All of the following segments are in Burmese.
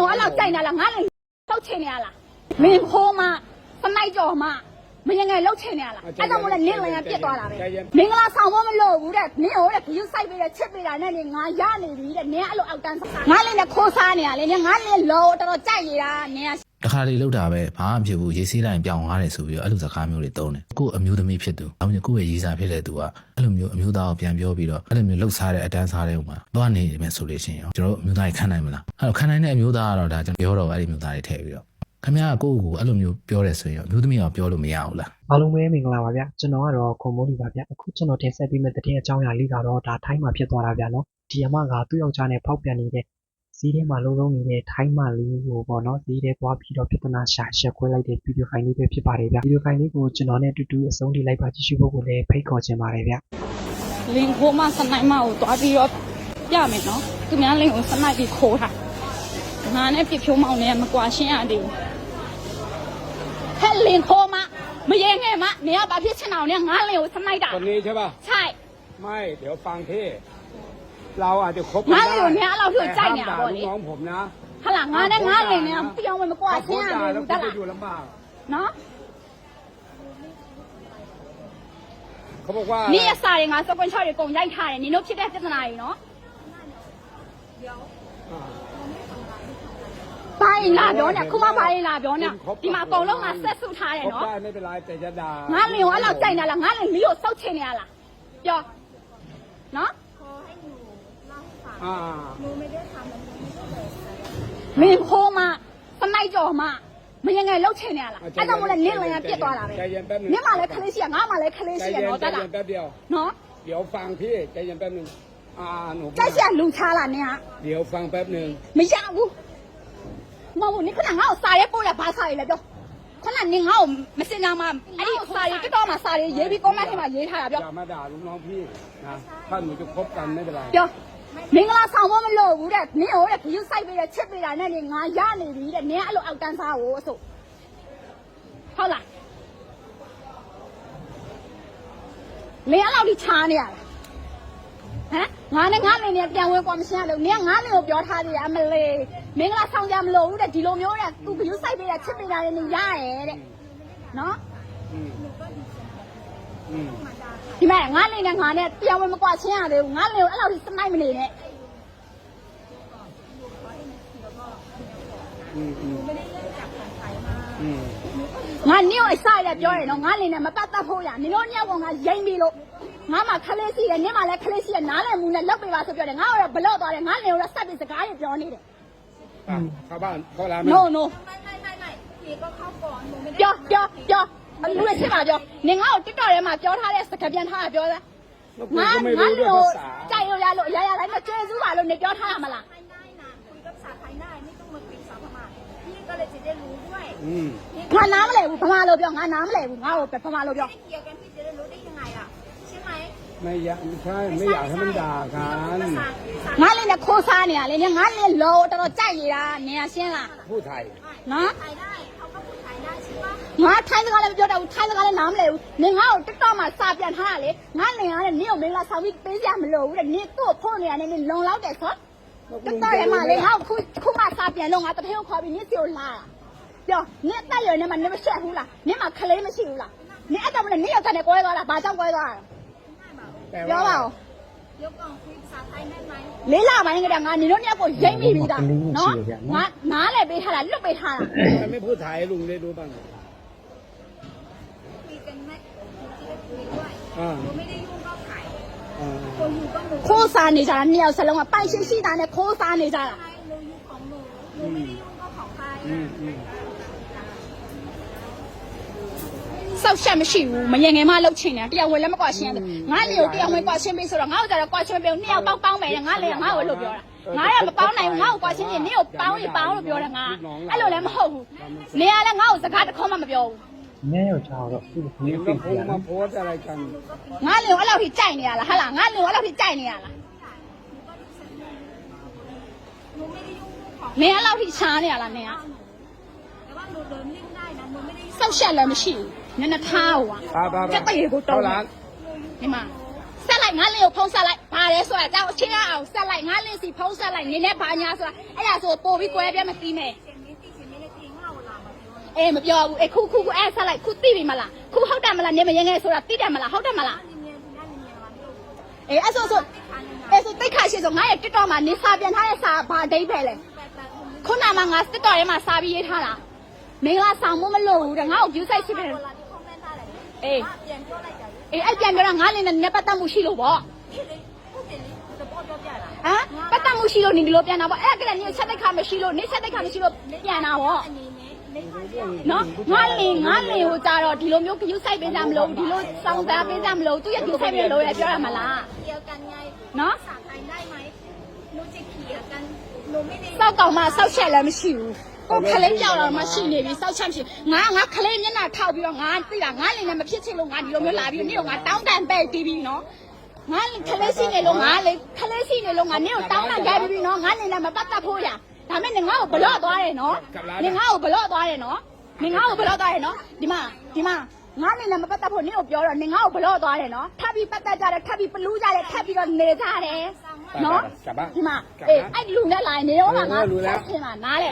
ကိုအဲ့လောက်ကြိုက်နေလားငါလည်းလှုပ်ချင်နေရလားမင်းခိုးမစနိုက်ကြော်မ မင်းငယ်လှုပ်ချင်နေရလားအဲ့ဒါမို့လဲနင်းလည်းပြစ်သွားတာပဲမင်္ဂလာဆောင်ဖို့မလို့ဘူးတဲ့နင်းဟိုတဲ့ဘယူဆိုင်ပေးတဲ့ချစ်ပေးတာနဲ့နေငါရနေပြီတဲ့နင်းအဲ့လိုအောက်တန်းငါလည်းနဲ့ခိုးစားနေရလေနင်းငါလည်းလောတော်တော်ကြိုက်နေတာနင်းကတခါလေလောက်တာပဲဘာမှမဖြစ်ဘူးရေးစည်းလိုက်ပြောင်းသွားတယ်ဆိုပြီးတော့အဲ့လိုစကားမျိုးတွေတုံးတယ်ကို့အမျိုးသမီးဖြစ်သူအမျိုးကိုယ့်ရဲ့ရေးစားဖြစ်တဲ့သူကအဲ့လိုမျိုးအမျိုးသားကိုပြန်ပြောပြီးတော့အဲ့လိုမျိုးလှုပ်ရှားတဲ့အတန်းစားတဲ့ဥမှာသွားနေမယ်ဆိုလို့ရှိရင်ကျွန်တော်တို့အမျိုးသားကြီးခံနိုင်မလားအဲ့တော့ခံနိုင်တဲ့အမျိုးသားကတော့ဒါကျွန်တော်ပြောတော့အဲ့ဒီမျိုးသားတွေထည့်ပြီးတော့ ခင်ဗျားကကိုယ့်ကိုယ်အဲ့လိုမျိုးပြောတယ်ဆိုရင်အမျိုးသမီးကပြောလို့မရဘူးလားအားလုံးပဲမင်္ဂလာပါဗျကျွန်တော်ကတော့ခွန်မိုးလီပါဗျအခုကျွန်တော်တင်ဆက်ပေးမယ့်သတင်းအကြောင်းအရာလေးကတော့ဒါထိုင်းမှာဖြစ်သွားတာဗျနော်ဒီအမကသူ့ယောက်ျားနဲ့ဖောက်ပြန်နေတဲ့ဈေးထဲမှာလုံးလုံးနေတဲ့ထိုင်းမလေးကိုပေါ့နော်ဈေးထဲသွားပြီးတော့ပြဿနာရှာရက်ခွဲလိုက်တဲ့ဗီဒီယိုဖိုင်လေးပဲဖြစ်ပါတယ်ဗျဗီဒီယိုဖိုင်လေးကိုကျွန်တော်နဲ့အတူတူအဆုံးထိလိုက်ပါကြည့်ရှုဖို့ကိုလည်းဖိတ်ခေါ်ချင်ပါတယ်ဗျလင်ခိုးမစနိုက်မကိုတွားပြီးတော့ပြမယ်နော်သူများလင်ကိုစနိုက်ပြီးခိုးတာငါနဲ့ပြစ်ဖြိုးမောင်နဲ့မကွာရှင်းရသေးဘူး แค่ลิงโคมะไม่เย่ไงมะเนี่ยบาพิชนาวเนี่ยงานเร็วทำไมด่าคนนี้ใช่ป่ะใช่ ไม่เดี๋ยวฟังพี่เราอาจจะคบงานเร็วเนี่ยเราถือใจเนี่ยแล้ามด่กน้องผมนะขลังงานได้งานเลยเนี่ยพี่ยองมันมากว่าพูดเนี่ยด่าแล้วจะดอยู่ลำบากเนาะเขาบอกว่า นี่จะใส่งานสกุลชอบอยู่กงย่างไทยนี่นกชิดได้เจตนาอยู่เนาะ ဘာရင်လာပြောနေခုမှဘာရင်လာပြောနေဒီမှာအကုန်လုံးကဆက်စုထားတယ် คบ နော် ได้ไม่เป็นไรแต่จะด่า ငါလင်ကိုအဲ့လောက်ကြိုက်နေလားငါလင်မီးကိုစောက်ချင်နေရလားပြောနော် อ่า မင်းခိုးမစနိုက်ကြော်မမင်းငယ်လှုပ်ချင်နေရလားအဲ့ဒါမို့လဲနင်းလည်းပြစ်သွားတာပဲ ใจเย็นแป๊บนึง နင်းမှလည်းခလေးရှိရငါမှလည်းခလေး ใจ ရှိရ เย็น နော် ใจ တတ် เย็ လား นแป๊บเดียว နော် เดี๋ยวฟังพี่ใจเย็นแป๊บนึงอ่าหนู ကြိုက်ရလူချလားနင်းဟာ เดี๋ยวฟังแป๊บนึง မရဘူး မဟုတ်ဘူးနင်ခဏငါ့ကိုစာရဲပို့ရဘာစာရဲလဲပြောခဏနင်ငါ့ကိုမစင်ကြမှာအဲ့ဒီစာရဲတက်တော့မှာစာရဲရေးပြီး comment ထဲမှာရေးထားတာ อ ပြော ย่ามาด่าลูกน้องพี่นะถ้าหนูจะคบกันไม่เป็นไร ပြောမင်္ဂလာဆောင်ဖို့မလိုဘူးတဲ့နင်ဟိုတဲ့ view site ပေးတဲ့ချစ်ပေးတာနဲ့နေငါရနေပြီတဲ့နင်အဲ့လိုအောက်တန်းစားကိုအဆိုဟုတ်လားမင်းအဲ့လောက်ဒီချားနေရလားဟမ် ငါနဲ့ငါလင်နဲ့ပြန်ဝဲကွာမရှင်းရလို့နင်ကငါလင်ကိုပြောထားသေးတယ်အမလေးမင်္ဂလာဆောင်ကြမလို့ဘူးတဲ့ဒီလိုမျိုးတဲ့သူဘယူစိုက်ပေးတာချစ်ပေးတာလည်းနေရရဲ့တဲ့နော်ဒီမဲ့ငါလင်နဲ့ငါနဲ့ပြန်ဝဲမကွာရှင်းရသေးဘူးငါလင်ကိုအဲ့လောက်ထိစနိုက်မနေနဲ့ငါနင့်ကိုအစရပြောရင်တော့ငါလင်နဲ့မပတ်သက်ဖို့ရနင်တို့ညက်ကောင်ကရိမ့်ပြီလို့ ငါမှခလေးစီရနင့်မှလည်းခလေးစီရနားလည်မှုနဲ့လောက်ပေးပါဆိုပြောတယ်ငါကတော့ဘလော့သွားတယ်ငါလင်ကိုတော့ဆက်ပြီးစကားတွေပြောနေတယ် อ่ะเข้าบ้านเข้าร้านไหม no no ไม่ไม่ไม่ไม่พี่ก็เข้าก่อนหนูไม่ได้ ပြောပြောပြောလူတွေစစ်ပါပြောနင်ငါ့ကို TikTok ထဲမှာပြောထားတဲ့စကားပြန်ထားတာပြောလား แล้วกู ငါ ก็ไม่ ငါ รู้ လ ด้วย င်ကို ภาษา ကြိုက်လို့ရလို့အရာရာတိုင်းမကျွေးစုပါလို့နေပြောထားရမလား ไทยได้นะคุยกับภาษาไทยได้ไม่ต้องมาคุยภาษาพม่าพี่ก็เลยจะได้รู้ด้วย อืม ငါနားမလဲဘူးဗမာလိုပြောငါนาးမလဲဘူးငါ့ကိုဗမာလိုပြော ไม่ได้เกี่ยวกันพี่ ไหม ไม่อยากไม่ใช่ไม่อยากให้มันด่ากัน ภาษาภาษา ငါလင်နဲ့ခိုးစားနေရလေငါလင်လောတော်တော်ကြိုက်နေတာနေရရှင်းလား พูดไทย နော် ไทยได้เขาก็พูดไทยได้ใช่ปะ ငါထိုင်းစကားလည်းမပြောတတ်ဘူးထိုင်းစကားလည်းနားမလဲဘူးနင်ငါ့ကိုတက်တော့မှစာပြန်ထားရလေငါလင်ကလည်းနင့်ကိုမင်္ဂလာဆောင်ပြီးပေးစရာမလိုဘူးတဲ့နင်ကို့ဖို့နေရတယ်နင်လုံလောက်တယ်ဆိုတက်တော့ရမှလေငါ့ကိုခုခုမှစာပြန်လို့ငါတထင်းကိုခေါ်ပြီးနင့်စီကိုလာတာပြောနင့်တက်ရနေမှာနင်မရှက်ဘူးလားနင့်မှာခလေးမရှိဘူးလားနင်အဲ့တော့မနဲ့နင့်ရောက်တဲ့ကွဲသွားတာဘာကြောင့်ကွဲသွားတာ แต่ ပြော ว่า ပါဦး เดี๋ยวก่อนคุยภาษาไทยได้ไหม လေးလာပိုင်းကတည်းကငါနင်တို့နှစ်ယောက်ကိုရိမ့်မိပြီးသားနော်ငါနားလည်းပေးထားတာလွတ်ပေးထားတာ ทำไมไม่พูดไทยให้ลุงได้รู้บ้าง คุยกันไหมหนูจะได้คุยด้วย อ่า หนูไม่ได้ยุ่งก็ขาย อ่า คนอยู่ก็หนู ခိုးစားနေကြတာနှစ်ယောက်စလုံးကပိုင်ရှိရှိတာနဲ့ခိုးစားနေကြတာ ใช่หนูอยู่ของหนูหนูไม่ได้ยุ่งก็ของใคร စောက်ရှက်မရှိဘူးမငယ်ငယ်မှလှုပ်ချင်တယ်တရားဝင်လည်းမကွာရှင်းတယ်ငါလေကိုတရားဝင်ကွာရှင်းပြီဆိုတော့ငါ့ကိုကြတော့ကွာရှင်းပြီနှစ်ယောက်ပေါင်းပေါင်းမယ်ငါလေငါ့ကိုလို့ပြောတာငါကမပေါင်းနိုင်ဘူးငါ့ကိုကွာရှင်းရင်နင့်ကိုပေါင်းရင်ပေါင်းလို့ပြောတာငါအဲ့လိုလည်းမဟုတ်ဘူးနေရလဲငါ့ကိုစကားတစ်ခေါက်မှမပြောဘူးနင်းရောချောင်းတော့သူ့ကိုနင်းသိတယ်ငါဘောကြလိုက်ချမ်းငါလေအဲ့လောက်ထိကြိုက်နေရလားဟာလားငါလေအဲ့လောက်ထိကြိုက်နေရလားနင်းအဲ့လောက်ထိချားနေရလားနင်းကစောက်ရှက်လည်းမရှိဘူး မျက်နှာထားဟိုပါပါပါကြက်တရေကိုတောင်းလားဒီမှာဆက်လိုက်ငါလင်းကိုဖုံးဆက်လိုက်ဘာလဲဆိုတာကြောက်အချင်းရအောင်ဆက်လိုက်ငါလင်းစီဖုံးဆက်လိုက်နင်းနဲ့ဘာညာဆိုတာအဲ့ဒါဆိုပို့ပြီးကွဲပြဲမသိမဲ့အေးမပြောဘူးအခုခုခုအဲ့ဆက်လိုက်ခုသိပြီမလားခုဟုတ်တယ်မလားနေမရင်ငယ်ဆိုတာသိတယ်မလားဟုတ်တယ်မလားအေးအဲ့ဆိုဆိုအဲ့ဆိုတိတ်ခါရှိဆိုငါရဲ့ TikTok မှာနေစာပြန်ထားတဲ့စာဘာဒိတ်ပဲလဲခုနကမှငါ TikTok ထဲမှာစာပြီးရေးထားတာမင်္ဂလာဆောင်မမလို့ဘူးတဲ့ငါ့ကို view site ရှိတယ် အေးပြန်ပြောလိုက်တာလေအေးအဲ့ပြန်ပြောတော့ငါလည်းနဲ့ပတ်သက်မှုရှိလို့ပေါ့ဖြစ်လေဟုတ်တယ်လေသဘောပြောပြတာဟမ်ပတ်သက်မှုရှိလို့နင်ဒီလိုပြန်တာပေါ့အဲ့ကလည်းနင်ဆက်တဲ့ခါမရှိလို့နင်ဆက်တဲ့ခါမရှိလို့ပြန်တာပေါ့အနေနဲ့နော်ငါလင်ငါလင်ဟိုကြတော့ဒီလိုမျိုးခရုစိုက်ပေးစမ်းမလို့ဒီလိုစောင်းစားပေးစမ်းမလို့သူရဲ့ခရုစိုက်ပေးလို့လည်းပြောရမှာလားပြောကန်ညာနော်စာတိုင်းလိုက်မိုင်းလို့ချစ်ခီရကန်လို့မင်းနေစောက်ကောင်မစောက်ချက်လည်းမရှိဘူး ကိုခလေးပြောင်းလာမှရှိနေပြီစောက်ချမ်းဖြစ်ငါငါခလေးမျက်နှာထောက်ပြီးတော့ငါသိတာငါလည်းလည်းမဖြစ်ချင်လို့ငါဒီလိုမျိုးလာပြီးနေ့ကငါတောင်းတန်ပဲ့တီးပြီးနော်ငါခလေးရှိနေလို့ငါလေခလေးရှိနေလို့ငါနေ့ကိုတောင်းတန်ကြပြီးနော်ငါနေလည်းမပတ်သက်ဖို့ရဒါမဲ့နေငါ့ကိုဘလော့သွားတယ်နော်နေငါ့ကိုဘလော့သွားတယ်နော်နေငါ့ကိုဘလော့သွားတယ်နော်ဒီမှာဒီမှာငါနေလည်းမပတ်သက်ဖို့နေ့ကိုပြောတော့နေငါ့ကိုဘလော့သွားတယ်နော်ထပ်ပြီးပတ်သက်ကြတယ်ထပ်ပြီးပလူးကြတယ်ထပ်ပြီးတော့နေကြတယ်နော်ဒီမှာအေးအဲ့လူနဲ့လာရင်နေတော့မှငါဆက်ချင်မှာနားလေ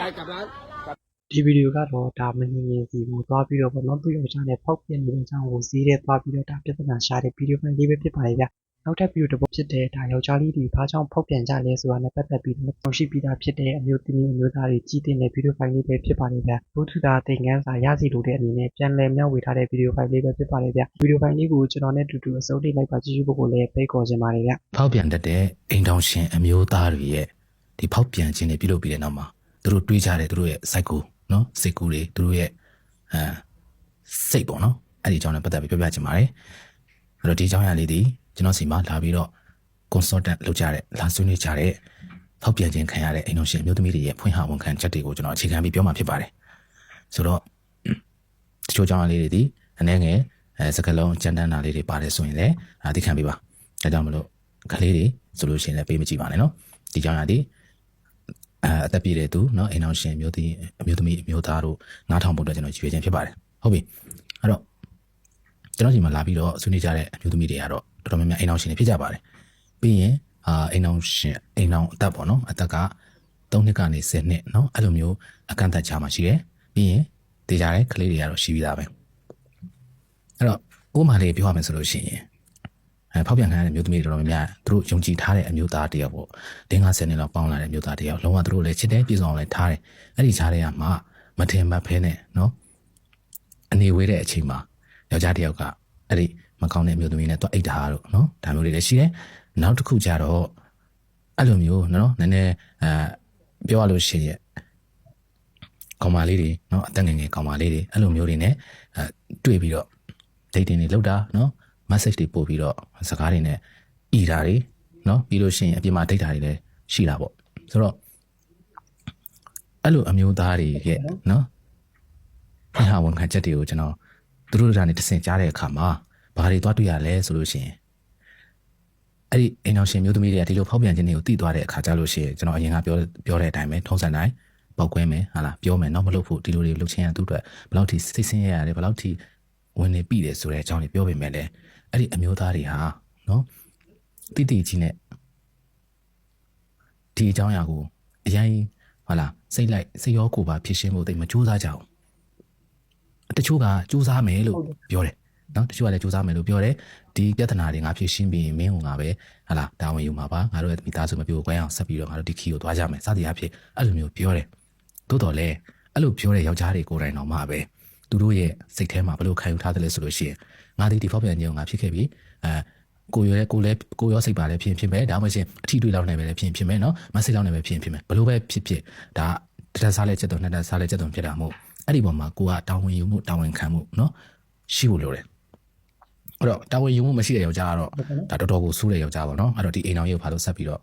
ဒီဗီဒီယိုကတော့ဒါမငြင်းငြင်းစီကိုသွားပြီးတော့ပေါ့နော်သူ့ယောက်ျားနဲ့ဖောက်ပြနေတဲ့အကြောင်းကိုဈေးထဲသွားပြီးတော့ဒါပြဿနာရှာတဲ့ဗီဒီယိုဖိုင်လေးပဲဖြစ်ပါတယ်ဗျနောက်ထပ်ဗီဒီယိုတစ်ပုဒ်ဖြစ်တဲ့ဒါယောက်ျားလေးတွေဘာကြောင့်ဖောက်ပြန်ကြလဲဆိုတာနဲ့ပတ်သက်ပြီးတော့ရှိပြီးသားဖြစ်တဲ့အမျိုးသမီးအမျိုးသားတွေကြည်တင်တဲ့ဗီဒီယိုဖိုင်လေးပဲဖြစ်ပါတယ်ဗျဘုထုတာသင်ခန်းစာရစီလို့တဲ့အနေနဲ့ပြန်လည်မျှဝေထားတဲ့ဗီဒီယိုဖိုင်လေးပဲဖြစ်ပါတယ်ဗျဗီဒီယိုဖိုင်လေးကိုကျွန်တော်နဲ့တူတူအစုံထိလိုက်ပါကြည့်ရှုဖို့ကိုလည်းဖိတ်ခေါ်ချင်ပါတယ်ဗျဖောက်ပြန်တတ်တဲ့အိမ်တောင်ရှင်အမျိုးသားတွေရဲ့ဒီဖောက်ပြန်ခြင်းတွေပြုလုပ်ပြီးတဲ့နောက်မှာသူတို့တွေးကြတဲ့သူတို့ရဲ့ cycle နော်စိတ်ကူးတွေသူတို့ရဲ့အဲစိတ်ပေါ့နော်အဲ့ဒီအကြောင်းနဲ့ပတ်သက်ပြီးပြောပြချင်ပါတယ်အဲ့တော့ဒီအကြောင်းအရာလေးဒီကျွန်တော်စီမှာလာပြီးတော့ consultant လုပ်ကြတဲ့လာဆွေးနွေးကြတဲ့ဖောက်ပြန်ခြင်းခံရတဲ့အိမ်တော်ရှင်အမျိုးသမီးတွေရဲ့ဖွင့်ဟဝန်ခံချက်တွေကိုကျွန်တော်အခြေခံပြီးပြောမှာဖြစ်ပါတယ်ဆိုတော့တချို့အကြောင်းအရာလေးတွေဒီအနေငယ်အဲစကလုံးကြမ်းတမ်းတာလေးတွေပါတယ်ဆိုရင်လည်းအာသိခံပေးပါဒါကြောင့်မလို့ကလေးတွေဆိုလို့ရှိရင်လည်းပေးမကြည့်ပါနဲ့နော်ဒီအကြောင်းအရာဒီအဲ အသက်ပြည့်တဲ့သူเนาะအိမ်တော်ရှင်မျိုးသမီးအမျိုးသမီးအမျိုးသားတို့နားထောင်ဖို့အတွက်ကျွန်တော်ကြွေးခြင်းဖြစ်ပါတယ်ဟုတ်ပြီအဲ့တော့ကျွန်တော်ဒီမှာလာပြီးတော့ဆွေးနွေးကြတဲ့အမျိုးသမီးတွေကတော့တော်တော်များများအိမ်တော်ရှင်တွေဖြစ်ကြပါတယ်ပြီးရင်အာအိမ်တော်ရှင်အိမ်တော်အသက်ပေါ့နော်အသက်က3နှစ်ကနေ10နှစ်เนาะအဲ့လိုမျိုးအကန့်အသတ်ချမှာရှိတယ်ပြီးရင်တေးကြတဲ့ကလေးတွေကတော့ရှိပြီးသားပဲအဲ့တော့ဥပမာလေးပြောရမယ်ဆိုလို့ရှိရင် အဲဖောက်ပြန်ခံရတဲ့မျိုးသမီးတွေတော်တော်များများသူတို့ယုံကြည်ထားတဲ့အမျိုးသားတယောက်ပေါ့တင်း50နှစ်လောက်ပေါင်းလာတဲ့မျိုးသားတယောက်လုံးဝသူတို့လည်းချစ်တယ်ပြည်စုံအောင်လည်းထားတယ်အဲ့ဒီခြားတဲ့ကမှမထင်မှတ်ဖဲနဲ့နော်အနေဝေးတဲ့အချိန်မှာယောက်ျားတယောက်ကအဲ့ဒီမကောင်းတဲ့အမျိုးသမီးနဲ့တွအိတ်တာတို့နော်ဒါမျိုးတွေလည်းရှိတယ်နောက်တစ်ခုကျတော့အဲ့လိုမျိုးနော်နည်းနည်းအဲပြောရလို့ရှိရင်ကောင်မလေးတွေနော်အသက်ငယ်ငယ်ကောင်မလေးတွေအဲ့လိုမျိုးတွေ ਨੇ အဲတွေ့ပြီးတော့ dating တွေလောက်တာနော် message တွေပို့ပြီးတော့စကားတွေနဲ့အီတာတွေနော်ပြီးလို့ရှိရင်အပြင်မှာ data တွေလည်းရှိတာပေါ့ဆိုတော့အဲ့လိုအမျိုးသားတွေရဲ့နော်ဖဟာဝန်ခံချက်တွေကိုကျွန်တော်သူတို့ကနေတဆင့်ကြားတဲ့အခါမှာဘာတွေသွားတွေ့ရလဲဆိုလို့ရှိရင်အဲ့ဒီအိမ်အောင်ရှင်မျိုးသမီးတွေကဒီလိုဖောက်ပြန်ခြင်းတွေကိုသိသွားတဲ့အခါကျလို့ရှိရင်ကျွန်တော်အရင်ကပြောပြောတဲ့အတိုင်းပဲထုံးစံတိုင်းပောက်ကွဲမယ်ဟာလားပြောမယ်တော့မလုပ်ဖို့ဒီလိုတွေလုပ်ချင်းရသူ့အတွက်ဘယ်လောက်ထိစိတ်ဆင်းရဲရတယ်ဘယ်လောက်ထိဝင်နေပြီတယ်ဆိုတဲ့အကြောင်းတွေပြောပေမဲ့လည်း အဲ့ဒီအမျိုးသားတွေဟာနော်တိတိကြီးနဲ့ဒီအကြောင်းအရာကိုအရင်ဟာလားစိတ်လိုက်စိတ်ရောကိုယ်ပါဖြစ်ရှင်းဖို့တိတ်မကြိုးစားကြအောင်တချို့ကကြိုးစားမယ်လို့ပြောတယ်နော်တချို့ကလည်းကြိုးစားမယ်လို့ပြောတယ်ဒီပြဿနာတွေငါဖြစ်ရှင်းပြီးရင်မင်းကငါပဲဟာလားတာဝန်ယူမှာပါငါတို့ရဲ့မိသားစုမပြိုကွဲအောင်ဆက်ပြီးတော့ငါတို့ဒီခီကိုသွားကြမယ်စသည်အဖြစ်အဲ့လိုမျိုးပြောတယ်တိုးတော်လဲအဲ့လိုပြောတဲ့ယောက်ျားတွေကိုယ်တိုင်တော့မှပဲသူတို့ရဲ့စိတ်ထဲမှာဘယ်လိုခံယူထားသလဲဆိုလို့ရှိရင် ငါဒီဒီဖောက်ပြန်ခြင်းကိုငါဖြစ်ခဲ့ပြီအဲကိုရောကိုလည်းကိုရောစိတ်ပါလည်းဖြစ်ဖြစ်မယ်ဒါမှမဟုတ်အထီးတွေးလောက်နေပဲလည်းဖြစ်ဖြစ်မယ်နော်မစိတ်လောက်နေပဲဖြစ်ဖြစ်မယ်ဘယ်လိုပဲဖြစ်ဖြစ်ဒါတစ်တက်စားလဲချက်တော့နှစ်တက်စားလဲချက်တော့ဖြစ်တာမဟုတ်အဲ့ဒီပုံမှာကိုကတာဝန်ယူမှုတာဝန်ခံမှုနော်ရှိဖို့လိုတယ်အဲ့တော့တာဝန်ယူမှုမရှိတဲ့ယောက်ျားကတော့ဒါတော်တော်ကိုဆိုးတဲ့ယောက်ျားပေါ့နော်အဲ့တော့ဒီအိမ်အောင်ရုပ်ဖာလို့ဆက်ပြီးတော့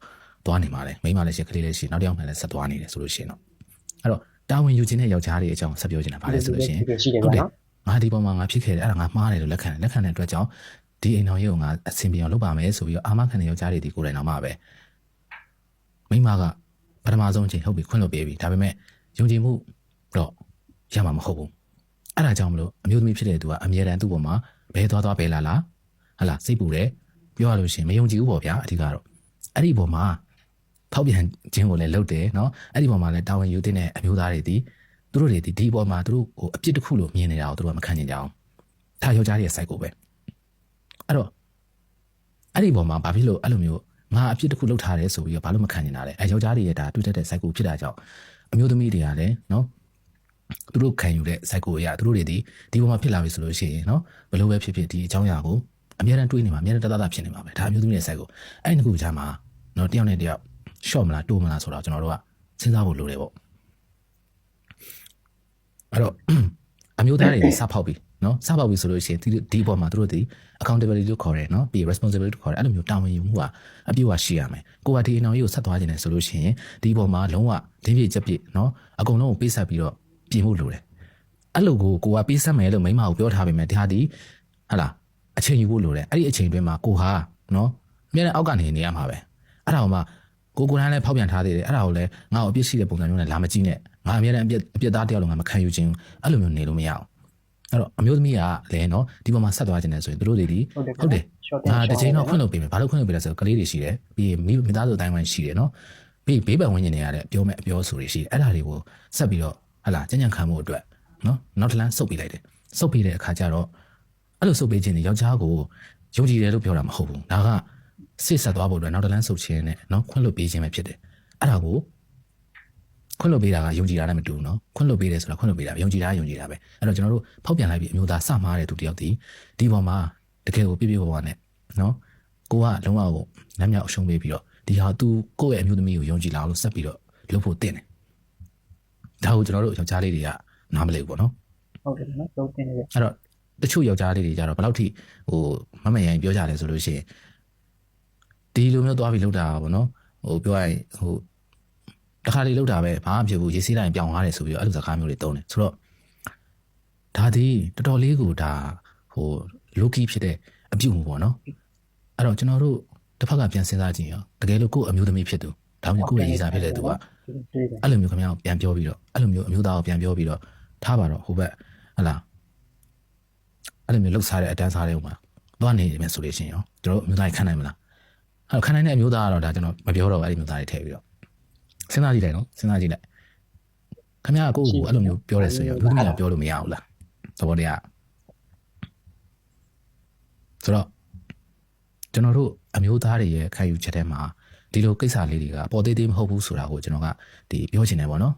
သွားနေမှာလေမိန်းမလည်းရှိကလေးလည်းရှိနောက်တစ်ယောက်မှလည်းဆက်သွားနေတယ်ဆိုလို့ရှိရင်တော့အဲ့တော့တာဝန်ယူခြင်းတဲ့ယောက်ျားတွေအကြောင်းဆက်ပြောချင်တာဗါလဲဆိုလို့ရှိရင်ရှိတယ်ဟုတ်ဗျာတယ် ငါဒီပုံမှာငါဖြစ်ခဲ့တယ်အဲ့ဒါငါမှားတယ်လို့လက်ခံတယ်လက်ခံတဲ့အတွက်ကြောင့်ဒီအိမ်တော်ရုပ်ကိုငါအဆင်ပြေအောင်လုပ်ပါမယ်ဆိုပြီးတော့အာမခံတဲ့ယောက်ျားတွေဒီကိုယ်တိုင်တော့မှပဲမိန်းမကပထမဆုံးအချိန်ဟုတ်ပြီခွင့်လွှတ်ပေးပြီဒါပေမဲ့ယုံကြည်မှုတော့ရမှာမဟုတ်ဘူးအဲ့ဒါကြောင့်မလို့အမျိုးသမီးဖြစ်တဲ့သူကအမြဲတမ်းသူ့ပေါ်မှာဘဲသွားသွားဘဲလာလာဟလာစိတ်ပူတယ်ပြောရလို့ရှိရင်မယုံကြည်ဘူးပေါ့ဗျာအဓိကတော့အဲ့ဒီပုံမှာဖောက်ပြန်ခြင်းကိုလည်းလုပ်တယ်နော်အဲ့ဒီပုံမှာလည်းတာဝန်ယူတဲ့အမျိုးသားတွေဒီ သူတို့တွေဒီဒီပေါ်မှာသူတို့ဟိုအပြစ်တစ်ခုလို့မြင်နေတာကိုသူတို့ကမခံနိုင်ကြအောင်ဒါယောက်ျားရဲ့ site ကိုပဲအဲ့တော့အဲ့ဒီပေါ်မှာဘာဖြစ်လို့အဲ့လိုမျိုးငါအဖြစ်တစ်ခုလုပ်ထားတယ်ဆိုပြီးတော့ဘာလို့မခံနိုင်တာလဲအဲယောက်ျားတွေရဲ့ဒါတွေ့တတ်တဲ့ site ကိုဖြစ်တာကြောင့်အမျိုးသမီးတွေကလည်းနော်သူတို့ခံယူတဲ့ site ကိုအရာသူတို့တွေဒီဒီပေါ်မှာဖြစ်လာပြီဆိုလို့ရှိရင်နော်ဘလို့ပဲဖြစ်ဖြစ်ဒီအကြောင်းအရာကိုအများအားတွေးနေမှာအများအားတသားဖြစ်နေမှာပဲဒါအမျိုးသမီးရဲ့ site ကိုအဲ့ဒီတစ်ခုကြားမှာနော်တယောက်နဲ့တယောက် short မလားတိုးမလားဆိုတော့ကျွန်တော်တို့ကစဉ်းစားဖို့လိုတယ်ပေါ့ အဲ့တော့အမျိုးသားတွေစဖောက်ပြီနော်စဖောက်ပြီဆိုလို့ရှိရင်ဒီဒီပေါ်မှာတို့ဒီ accountability လို့ခေါ်တယ်နော်ပြီး responsibility လို့ခေါ်တယ်အဲ့လိုမျိုးတာဝန်ယူမှုကအပြည့်အဝရှိရမယ်ကိုကဒီအနောင်ကြီးကိုဆက်သွားခြင်းလဲဆိုလို့ရှိရင်ဒီပေါ်မှာလုံးဝဒင်းပြည့်ချက်ပြည့်နော်အကုန်လုံးကိုပေးဆက်ပြီးတော့ပြင်ဖို့လိုတယ်အဲ့လိုကိုကိုကပေးဆက်မယ်လို့မိမကိုပြောထားပေမဲ့ဒါဒီဟာလားအချိန်ယူဖို့လိုတယ်အဲ့ဒီအချိန်တွင်းမှာကိုဟာနော်မျက်နှာအောက်ကနေနေရမှာပဲအဲ့ဒါကမှကိုကိုတိုင်းလည်းဖောက်ပြန်ထားသေးတယ်အဲ့ဒါကိုလည်းငါ့ကိုအပြစ်ရှိတဲ့ပုံစံမျိုးနဲ့လာမကြည့်နဲ့ ငါအမြဲတမ်းအပြစ်အပြစ်သားတယောက်လုံးငါမခံယူခြင်းအဲ့လိုမျိုးနေလို့မရအောင်အဲ့တော့အမျိုးသမီးကလည်းနော်ဒီပေါ်မှာဆက်သွားခြင်းနဲ့ဆိုရင်တို့တွေဒီဟုတ်တယ်ဟုတ်တယ် short ငါတစ်ချိန်တော့ခွင့်လုပ်ပေးမယ်ဘာလို့ခွင့်လုပ်ပေးလဲဆိုတော့ကလေးတွေရှိတယ်ပြီးရင်မိမိသားစုအတိုင်းဝိုင်းရှိတယ်နော်ပြီးဘေးပတ်ဝန်းကျင်တွေရတဲ့ပြောမဲ့အပြောဆိုတွေရှိတယ်အဲ့ဒါတွေကိုဆက်ပြီးတော့ဟလာကြံ့ကြံ့ခံမှုအတွက်နော်နောက်တစ်လမ်းစုပ်ပေးလိုက်တယ်စုပ်ပေးတဲ့အခါကျတော့အဲ့လိုစုပ်ပေးခြင်းတွေယောက်ျားကိုယုံကြည်တယ်လို့ပြောတာမဟုတ်ဘူးဒါကစစ်ဆက်သွားဖို့အတွက်နောက်တစ်လမ်းစုပ်ခြင်းနဲ့နော်ခွင့်လွှတ်ပေးခြင်းပဲဖြစ်တယ်အဲ့ဒါကို ခွင့်လွှတ်ပေးတာကယုံကြည်တာနဲ့မတူဘူးနော်ခွင့်လွှတ်ပေးတယ်ဆိုတာခွင့်လွှတ်ပေးတာပဲယုံကြည်တာကယုံကြည်တာပဲအဲ့တော့ကျွန်တော်တို့ဖောက်ပြန်လိုက်ပြီးအမျိုးသားစမှားတဲ့သူတယောက်ဒီဒီပေါ်မှာတကယ်ကိုပြည့်ပြည့်ဝဝနဲ့နော်ကိုကလုံးဝကိုလမ်းမြောက်အရှုံးပေးပြီးတော့ဒီဟာသူကိုယ့်ရဲ့အမျိုးသမီးကိုယုံကြည်လာအောင်လို့ဆက်ပြီးတော့လုပ်ဖို့တင်တယ်ဒါကိုကျွန်တော်တို့ယောက်ျားလေးတွေကနားမလည်ဘူးပေါ့နော်ဟုတ်တယ်နော်လုံးတင်နေတယ်အဲ့တော့တချို့ယောက်ျားလေးတွေကြတော့ဘယ်လောက်ထိဟိုမမယန်ပြောကြတယ်ဆိုလို့ရှိရင်ဒီလိုမျိုးသွားပြီးလောက်တာပေါ့နော်ဟိုပြောရရင်ဟို တစ်ခါလေးလောက်တာပဲဘာမှမဖြစ်ဘူးရေးစည်းတိုင်းပြောင်းသွားတယ်ဆိုပြီးတော့အဲ့လိုစကားမျိုးတွေတုံးတယ်ဆိုတော့ဒါဒီတော်တော်လေးကိုဒါဟို low-key ဖြစ်တဲ့အပြုတ်မှုပေါ့နော်အဲ့တော့ကျွန်တော်တို့တစ်ဖက်ကပြန်စဉ်းစားကြည့်ရောတကယ်လို့ကိုယ့်အမျိုးသမီးဖြစ်သူဒါမှမဟုတ်ကိုယ့်ရဲ့ရေးစားဖြစ်တဲ့သူကတွေ့တယ်အဲ့လိုမျိုးခင်ဗျားကိုပြန်ပြောပြီးတော့အဲ့လိုမျိုးအမျိုးသားကိုပြန်ပြောပြီးတော့ထားပါတော့ဟိုဘက်ဟလာအဲ့လိုမျိုးလှုပ်ရှားတဲ့အတန်းစားတဲ့ဥမှာသွားနေမယ်ဆိုလို့ရှိရင်ရောကျွန်တော်တို့အမျိုးသားကြီးခံနိုင်မလားအဲ့ခံနိုင်တဲ့အမျိုးသားကတော့ဒါကျွန်တော်မပြောတော့ဘူးအဲ့ဒီမျိုးသားတွေထည့်ပြီးတော့ စဉ်းစားကြည့်လိုက်နော်စဉ်းစားကြည့်လိုက်ခင်ဗျားကကိုယ့်ကိုယ်အဲ့လိုမျိုးပြောရဲဆိုရင်အမျိုးသမီးကပြောလို့မရဘူးလားသဘောတရားဆိုတော့ကျွန်တော်တို့အမျိုးသားတွေရဲ့ခံယူချက်ထဲမှာဒီလိုကိစ္စလေးတွေကပေါ်သေးသေးမဟုတ်ဘူးဆိုတာကိုကျွန်တော်ကဒီပြောချင်တယ်ပေါ့နော်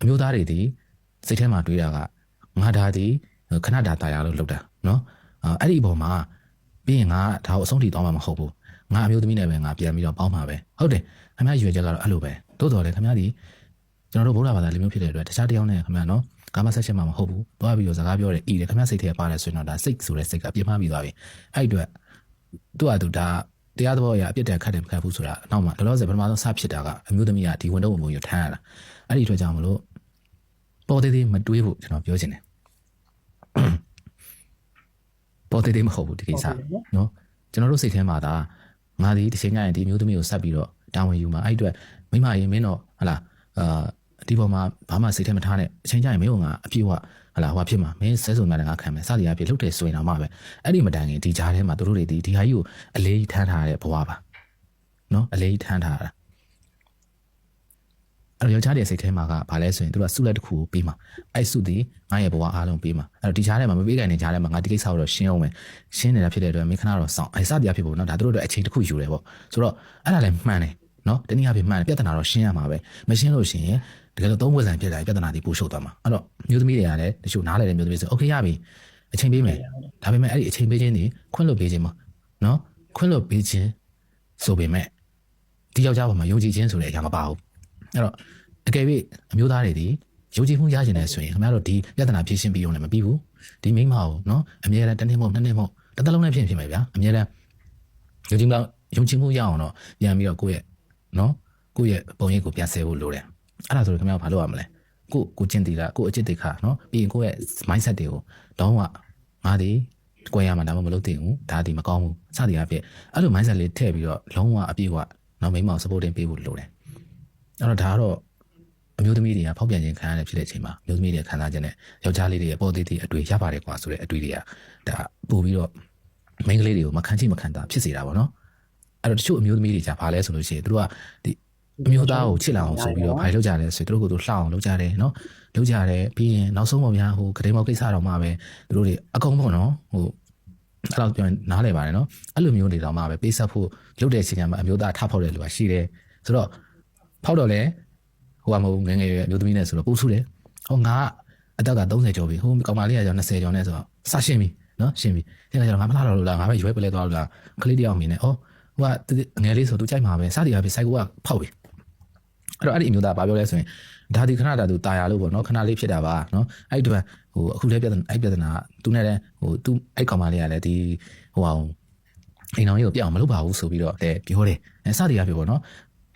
အမျိုးသားတွေဒီစိတ်ထဲမှာတွေးတာကငါဒါဒီခဏတာတာရလို့လုပ်တာနော်အဲ့ဒီအပေါ်မှာပြီးရင်ငါဒါကိုအဆုံးထိသွားမှာမဟုတ်ဘူး ငါအမျိုးသမီးနဲ့ပဲငါပြန်ပြီးတော့ပေါင်းမှာပဲဟုတ်တယ်ခင်ဗျားရွေချက်ကတော့အဲ့လိုပဲတိုးတော်လည်းခင်ဗျားဒီကျွန်တော်တို့ဗုဒ္ဓဘာသာလူမျိုးဖြစ်တဲ့အတွက်တခြားတယောက်နဲ့ခင်ဗျားနော်ကာမဆက်ချက်မှမဟုတ်ဘူးတွားပြီးတော့စကားပြောတယ်ဤတယ်ခင်ဗျားစိတ်ထဲပါတယ်ဆိုရင်တော့ဒါစိတ်ဆိုတဲ့စိတ်ကပြင်းမှပြီးသွားပြီအဲ့အတွက်သူ့အတူဒါတရားသဘောအရအပြစ်ဒဏ်ခတ်တယ်မခတ်ဘူးဆိုတာအနောက်မှာလောလောဆယ်ပထမဆုံးစဖြစ်တာကအမျိုးသမီးကဒီဝန်တော့ဝင်ပြီးထမ်းရတာအဲ့ဒီအတွက်ကြောင့်မလို့ပေါ်သေးသေးမတွေးဖို့ကျွန်တော်ပြောချင်တယ်ပေါ်သေးသေးမဟုတ်ဘူးဒီကိစ္စနော်ကျွန်တော်တို့စိတ်ထဲမှာဒါ ငါဒီတစ်ချိန်ညရင်ဒီမျိုးသမီးကိုဆက်ပြီးတော့တာဝန်ယူမှာအဲ့အတွက်မိမရင်မင်းတော့ဟလာအာဒီပေါ်မှာဘာမှစိတ်ထဲမထားနဲ့အချိန်ကျရင်မင်းကငါအပြည့်အဝဟလာဟိုဖြစ်မှာမင်းဆဲဆုံများလည်းငါခံမယ်စသည်အပြည့်လှုပ်တယ်ဆိုရင်တော့မှပဲအဲ့ဒီမတိုင်ခင်ဒီကြားထဲမှာတို့တွေဒီဒီဟာကြီးကိုအလေးထမ်းထားရတဲ့ဘဝပါနော်အလေးထမ်းထားတာ အဲ့တော့ယောက်ျားတွေစိတ်ထဲမှာကဘာလဲဆိုရင်သူကစုလက်တစ်ခုကိုပေးမှာအဲ့စုဒီငါရဲ့ဘဝအားလုံးပေးမှာအဲ့တော့ဒီကြားထဲမှာမပေးကန်နေကြားထဲမှာငါဒီကိစ္စကိုတော့ရှင်းအောင်မယ် ရှင်းနေတာဖြစ်တဲ့အတွက်မင်းခဏတော့စောင့်အဲစတရားဖြစ်ဖို့เนาะဒါတို့တို့အချိန်တစ်ခုယူတယ်ပေါ့ဆိုတော့အဲ့ဒါလည်းမှန်တယ်เนาะတနည်းအားဖြင့်မှန်တယ်ပြဿနာတော့ရှင်းရမှာပဲမရှင်းလို့ရှိရင်တကယ်လို့သုံးဝက်ဆန်ဖြစ်လာရင်ပြဿနာဒီပိုရှုပ်သွားမှာအဲ့တော့မျိုးသမီးတွေကလည်းတချို့နားလည်တဲ့မျိုးသမီးဆိုโอเคရပြီအချိန်ပေးမယ်ဒါပေမဲ့အဲ့ဒီအချိန်ပေးခြင်းဒီခွင့်လွှတ်ပေးခြင်းမเนาะခွင့်လွှတ်ပေးခြင်းဆိုပေမဲ့ဒီယောက်ျားပေါ်မှာယုံကြည်ခြင်းဆိုတဲ့အရာမပါဘူး အဲ့တော့အကယ်၍အမျိုးသားတွေဒီယုံကြည်မှုရကျင်တယ်ဆိုရင်ခင်ဗျားတို့ဒီပြဿနာဖြေရှင်းပြီးရုံနဲ့မပြီးဘူးဒီမိမကိုနော်အမြဲတမ်းတစ်နှစ်မို့နှစ်နှစ်မို့တစ်သက်လုံးနဲ့ဖြစ်ဖြစ်မယ်ဗျာအမြဲတမ်းယုံကြည်မှုယုံကြည်မှုရအောင်တော့ပြန်ပြီးတော့ကိုယ့်ရဲ့နော်ကိုယ့်ရဲ့ပုံရိပ်ကိုပြန်ဆဲဖို့လိုတယ်အဲ့ဒါဆိုရင်ခင်ဗျားဘာလုပ်ရမလဲကိုကိုကျင့်တီလာကိုအကျင့်တိခါနော်ပြီးရင်ကိုယ့်ရဲ့ mindset တွေကိုတော့ငါဒီကွဲရမှာဒါမှမလုပ်သင့်ဘူးဒါဒီမကောင်းဘူးစသည်အဖြစ်အဲ့လို mindset လေးထည့်ပြီးတော့လုံးဝအပြည့်ကနော်မိမောင် supporting ပေးဖို့လိုတယ် အဲ့တော့ဒါကတော့အမျိုးသမီးတွေကဖောက်ပြန်ခြင်းခံရတဲ့ဖြစ်တဲ့အချိန်မှာအမျိုးသမီးတွေခံစားခြင်းနဲ့ယောက်ျားလေးတွေရဲ့ပေါ်သေးသေးအတွေ့ရပါတယ်ကွာဆိုတဲ့အတွေ့တွေကဒါပို့ပြီးတော့မိန်းကလေးတွေကိုမခံချိမခံတာဖြစ်စေတာပေါ့နော်အဲ့တော့တချို့အမျိုးသမီးတွေじゃဘာလဲဆိုလို့ရှိရင်သူတို့ကဒီအမျိုးသားကိုချစ်လာအောင်ဆိုပြီးတော့ဘာလုပ်ကြလဲဆိုရင်သူတို့ကိုယ်သူလှအောင်လုပ်ကြတယ်နော်လုပ်ကြတယ်ပြီးရင်နောက်ဆုံးပေါ့ဗျာဟိုကတိမောက်ကိစ္စတော့မှပဲသူတို့တွေအကုန်ပေါ့နော်ဟိုအဲ့တော့ပြောရင်နားလဲပါတယ်နော်အဲ့လိုမျိုးတွေတော့မှပဲပေးဆက်ဖို့လုပ်တဲ့အချိန်ကမှအမျိုးသားထဖောက်တယ်လို့ကရှိတယ်ဆိုတော့ ဖောက်တော့လဲဟိုကမဟုတ်ငယ်ငယ်ရွယ်အမျိုးသမီးနဲ့ဆိုတော့ပို့ဆူတယ်ဟောငါကအသက်က30ကျော်ပြီဟိုကောင်မလေးကကျော်20ကျော်နဲ့ဆိုတော့စရှင်းပြီနော်ရှင်းပြီဒီကကျတော့ငါမလာတော့လို့လားငါပဲရွေးပလဲသွားလို့လားကလေးတယောက်အမြင်နဲ့ဩဟိုကငယ်လေးဆိုသူကြိုက်မှာပဲစသည်အပြင်စိုက်ကဖောက်ပြီအဲ့တော့အဲ့ဒီအမျိုးသားဘာပြောလဲဆိုရင်ဒါဒီခဏတာသူတာယာလို့ပေါ့နော်ခဏလေးဖြစ်တာပါနော်အဲ့ဒီတော့ဟိုအခုလည်းပြဿနာအဲ့ပြဿနာကသူနဲ့လည်းဟိုသူအဲ့ကောင်မလေးကလည်းဒီဟိုအောင်အိမ်အောင်ကြီးကိုပြအောင်မလုပ်ပါဘူးဆိုပြီးတော့လည်းပြောတယ်အဲစသည်ကပြောပေါ့နော်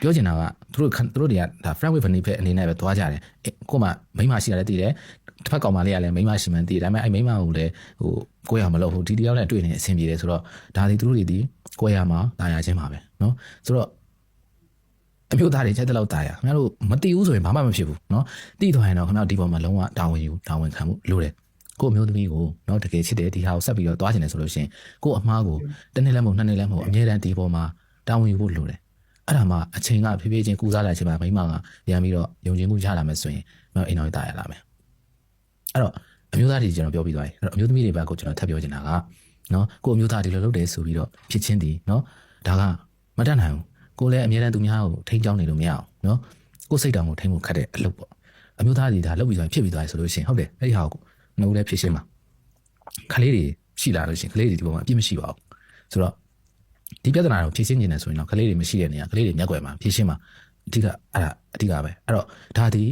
ပြောချင်တာကသူတို့သူတို့တွေကဒါ friend with benefit အနေနဲ့ပဲသွားကြတယ်ကိုမှမိန်းမရှိရလည်းတည်တယ်တစ်ဖက်ကောင်မလေးကလည်းမိန်းမရှိမှန်းတည်တယ်ဒါပေမဲ့အဲ့မိန်းမကိုလည်းဟိုကိုရမလို့ဟိုဒီတယောက်နဲ့တွေ့နေအဆင်ပြေတယ်ဆိုတော့ဒါဒီသူတို့တွေဒီကိုရမှာတာယာချင်းပါပဲနော်ဆိုတော့ အမျိုးသားတွေချက်တဲ့လောက်တာရခင်ဗျားတို့မတီးဘူးဆိုရင်ဘာမှမဖြစ်ဘူးเนาะတီးသွားရင်တော့ခင်ဗျားတို့ဒီပေါ်မှာလုံးဝတာဝန်ယူတာဝန်ခံမှုလိုတယ်ကို့အမျိုးသမီးကိုเนาะတကယ်ချစ်တယ်ဒီဟာကိုဆက်ပြီးတော့သွားချင်တယ်ဆိုလို့ရှိရင်ကို့အမားကိုတစ်နှစ်လည်းမဟုတ်နှစ်နှစ်လည်းမဟုတ်အမြဲတမ်းဒီပေါ်မှာတာဝန်ယူဖို့လိုတယ် အဲ့ဒါမှအချိန်ကဖြည်းဖြည်းချင်းကုစားလာချိန်မှာမိမကပြန်ပြီးတော့ယုံကြည်မှုရလာမယ်ဆိုရင်မအိမ်တော်ကြီးတာရလာမယ်အဲ့တော့အမျိုးသားတွေကျွန်တော်ပြောပြီးသွားပြီအဲ့တော့အမျိုးသမီးတွေဘက်ကိုကျွန်တော်ထပ်ပြောချင်တာကနော်ကိုအမျိုးသားဒီလိုလုပ်တယ်ဆိုပြီးတော့ဖြစ်ချင်းဒီနော်ဒါကမတတ်နိုင်ဘူးကိုလည်းအမြဲတမ်းသူများကိုထိန်းချောင်းနေလို့မရအောင်နော်ကိုစိတ်တောင်ကိုထိန်းဖို့ခက်တဲ့အလုပ်ပေါ့အမျိုးသားတွေဒါလုပ်ပြီးသွားဖြစ်ပြီးသွားဆိုလို့ရှိရင်ဟုတ်တယ်အဲ့ဒီဟာကိုငါတို့လည်းဖြစ်ရှင်းပါခလေးတွေရှိလာလို့ရှိရင်ခလေးတွေဒီပေါ်မှာအပြစ်မရှိပါဘူးဆိုတော့ ဒီပြဿနာကိုဖြေရှင်းနေတယ်ဆိုရင်တော့ခလေးတွေမရှိတဲ့နေရာခလေးတွေမျက်ကွယ်မှာဖြေရှင်းမှာအဓိကအဲ့ဒါအဓိကပဲအဲ့တော့ဒါဒီ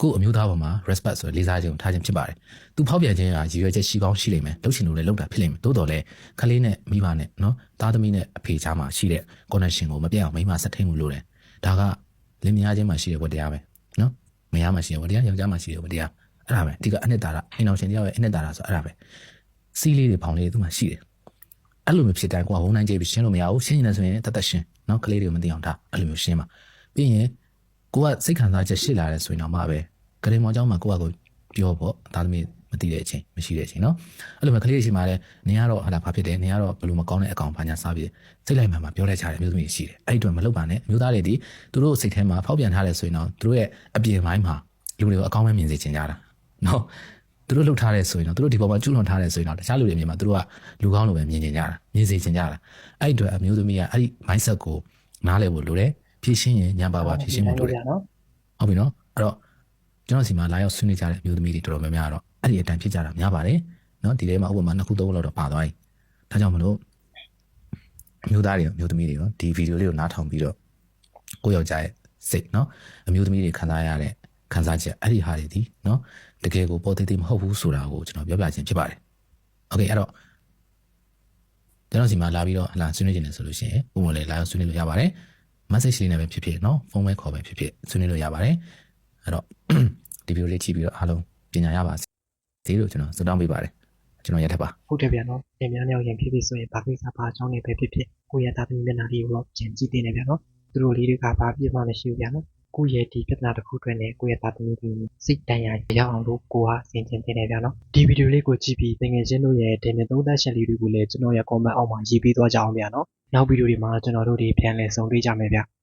ကိုယ့်အမျိုးသားပေါ်မှာ respect ဆိုလေးစားခြင်းကိုထားခြင်းဖြစ်ပါတယ်သူဖောက်ပြန်ခြင်းကရည်ရွယ်ချက်ရှိကောင်းရှိလိမ့်မယ်လုပ်ချင်လို့လည်းလုပ်တာဖြစ်လိမ့်မယ်သို့တော်လည်းခလေးနဲ့မိဘနဲ့နော်သားသမီးနဲ့အဖေချားမှာရှိတဲ့ connection ကိုမပြတ်အောင်မိမဆက်ထိန်မှုလို့တယ်ဒါကလင်မယားချင်းမှာရှိတဲ့ဝတ္တရားပဲနော်မယားမှာရှိတဲ့ဝတ္တရားယောက်ျားမှာရှိတဲ့ဝတ္တရားအဲ့ဒါပဲဒီကအနှစ်သာရအိမ်အောင်ရှင်တယောက်ရဲ့အနှစ်သာရဆိုအဲ့ဒါပဲစီးလေးတွေဖောင်လေးတွေသူ့မှာရှိတယ် အဲ့လိုမျိုးဖြစ်တိုင်းကိုကဝုန်းနိုင်ကြပြီးရှင်းလို့မရဘူးရှင်းနေတယ်ဆိုရင်တသက်ရှင်းနော်ကလေးတွေကိုမသိအောင်ဒါအဲ့လိုမျိုးရှင်းပါပြီးရင်ကိုကစိတ်ခံစားချက်ရှိလာတယ်ဆိုရင်တော့မှပဲကလေးမောင်เจ้าမှာကိုကကိုပြောပေါ့ဒါသမီးမသိတဲ့အချိန်မရှိတဲ့အချိန်နော်အဲ့လိုမျိုးကလေးတွေရှိမှလည်းနေရတော့ဟာလာဘာဖြစ်တယ်နေရတော့ဘယ်လိုမကောင်းတဲ့အကောင်ဘာညာစားပြီးစိတ်လိုက်မှန်မှပြောတဲ့ချားတယ်အမျိုးသမီးရှိတယ်အဲ့ဒီတော့မလုပ်ပါနဲ့အမျိုးသားတွေဒီသူတို့စိတ်ထဲမှာဖောက်ပြန်ထားတယ်ဆိုရင်တော့သူတို့ရဲ့အပြင်ပိုင်းမှာလူတွေကိုအကောင်းပဲမြင်စေချင်ကြတာနော် သူတို့လှုပ်ထားတယ်ဆိုရင်တော့သူတို့ဒီပေါ်မှာကျူးလွန်ထားတယ်ဆိုရင်တော့တခြားလူတွေအမြင်မှာသူတို့ကလူကောင်းလိုပဲမြင်ချင်ကြတာမြင်စေချင်ကြတာအဲ့ဒီတော့အမျိုးသမီးကအဲ့ဒီ mindset ကိုနားလည်ဖို့လိုတယ်ဖြည့်ရှင်းရင်ညံပါပါဖြည့်ရှင်းဖို့လိုတယ်နော်ဟုတ်ပြီနော်အဲ့တော့ကျွန်တော်စီမှာလာရောက်ဆွေးနွေးကြတဲ့အမျိုးသမီးတွေတော်တော်များများတော့အဲ့ဒီအတန်ဖြစ်ကြတာများပါတယ်နော်ဒီထဲမှာဥပမာနှစ်ခုသုံးခုလောက်တော့ပါသွားပြီဒါကြောင့်မလို့အမျိုးသားတွေရောအမျိုးသမီးတွေရောဒီဗီဒီယိုလေးကိုနားထောင်ပြီးတော့ကိုယ့်ယောက်ျားရဲ့စိတ်နော်အမျိုးသမီးတွေခံစားရတဲ့ခံစားချက်အဲ့ဒီဟာတွေဒီနော် တကယ်ကိုပေါ်သေးသေးမဟုတ်ဘူးဆိုတာကိုကျွန်တော်ပြောပြခြင်းဖြစ်ပါတယ်โอเคအဲ့တော့ကျွန်တော်စီမှာလာပြီးတော့ဟလာဆွေးနွေးခြင်းတယ်ဆိုလို့ရှိရင်ပုံမှန်လေးလာရောက်ဆွေးနွေးလို့ရပါတယ် message လေးနဲ့ပဲဖြစ်ဖြစ်เนาะဖုန်းပဲခေါ်ပဲဖြစ်ဖြစ်ဆွေးနွေးလို့ရပါတယ်အဲ့တော့ ဒီဗီဒီယိုလေးကြည့်ပြီးတော့အားလုံးပညာရပါစေလို့ကျွန်တော်ဆုတောင်းပေးပါတယ်ကျွန်တော်ရထပ်ပါ ဟုတ်တယ်ဗျာနော်။တင်များများရင်ဖြစ်ဖြစ်ဆိုရင်ဘာကိစ္စဘာအကြောင်းတွေပဲဖြစ်ဖြစ်ကိုယ့်ရဲ့တာသမီမျက်နှာလေးကိုတော့ကြင်ကြည့်တင်နေဗျာနော်။သူတို့လေးတွေကဘာပြစ်မှမရှိဘူးဗျာနော်။ ကိုယ့်ရဲ့ဒီပြဿနာတစ်ခုအတွက်နဲ့ကိုယ့်ရဲ့တာသမီကိုစိတ်တန်ရာရောက်အောင်လို့ကိုကဆင်ခြင်တင်နေဗျာနော်။ဒီဗီဒီယိုလေးကိုကြည့်ပြီးတကယ်ချင်းတို့ရဲ့တင်တဲ့သုံးသပ်ချက်လေးတွေကိုလည်းကျွန်တော်ရဲ့ comment အောက်မှာရေးပေးသွားကြအောင်ဗျာနော်။နောက်ဗီဒီယိုတွေမှာကျွန်တော်တို့တွေပြန်လည်ဆုံတွေ့ကြမယ်ဗျာ။